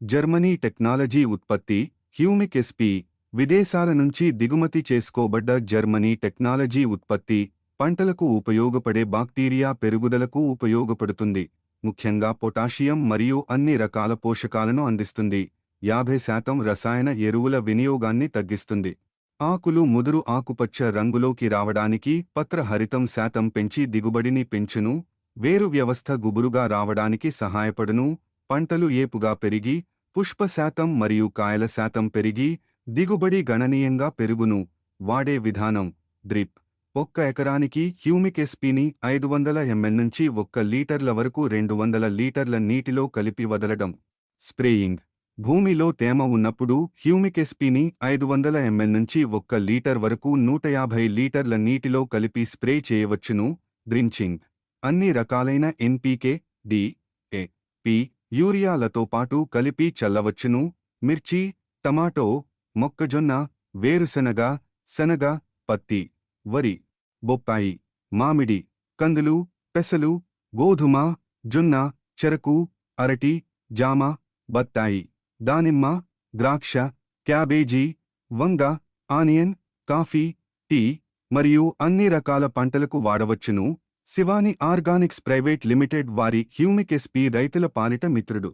Germany technology ఉత్పత్తి humic SP విదేశాల నుంచి దిగుమతి చేసుకోబడ్డ జర్మనీ టెక్నాలజీ ఉత్పత్తి పంటలకు ఉపయోగపడే బాక్టీరియా పెరుగుదలకు ఉపయోగపడుతుంది. ముఖ్యంగా పొటాషియం మరియు అన్ని రకాల పోషకాలను అందిస్తుంది. యాభై శాతం రసాయన ఎరువుల వినియోగాన్ని తగ్గిస్తుంది. ఆకులు ముదురు ఆకుపచ్చ రంగులోకి రావడానికి పత్రహరితం శాతం పెంచి దిగుబడిని పెంచును వేరు వ్యవస్థ గుబురుగా రావడానికి సహాయపడును పంటలు ఏపుగా పెరిగి పుష్ప శాతం మరియు కాయల శాతం పెరిగి దిగుబడి గణనీయంగా పెరుగును వాడే విధానం డ్రిప్. ఒక్క ఎకరానికి హ్యూమిక్ ఎస్పీని ఐదు వందల ఎంఎల్ నుంచి ఒక్క లీటర్ల వరకు రెండు వందల లీటర్ల నీటిలో కలిపి వదలడం. స్ప్రేయింగ్. భూమిలో తేమ ఉన్నప్పుడు హ్యూమిక్ ఎస్పీని ఐదు వందల ఎంఎల్ నుంచి ఒక్క లీటర్ వరకు నూట యాభై లీటర్ల నీటిలో కలిపి స్ప్రే చేయవచ్చును. డ్రించింగ్. అన్ని రకాలైన ఎన్పీకే డి ఏ పి యూరియాలతో పాటు కలిపి చల్లవచ్చును మిర్చి టమాటో మొక్కజొన్న వేరుశనగ శనగ పత్తి వరి బొప్పాయి మామిడి కందులు పెసలు గోధుమ జొన్న చెరకు అరటి జామ బత్తాయి దానిమ్మ ద్రాక్ష క్యాబేజీ వంగ ఆనియన్ కాఫీ టీ మరియు అన్ని రకాల పంటలకు వాడవచ్చును. శివాని ఆర్గానిక్స్ ప్రైవేట్ లిమిటెడ్ వారి హ్యూమిక్ ఎస్పీ రైతుల పాలిట మిత్రుడు.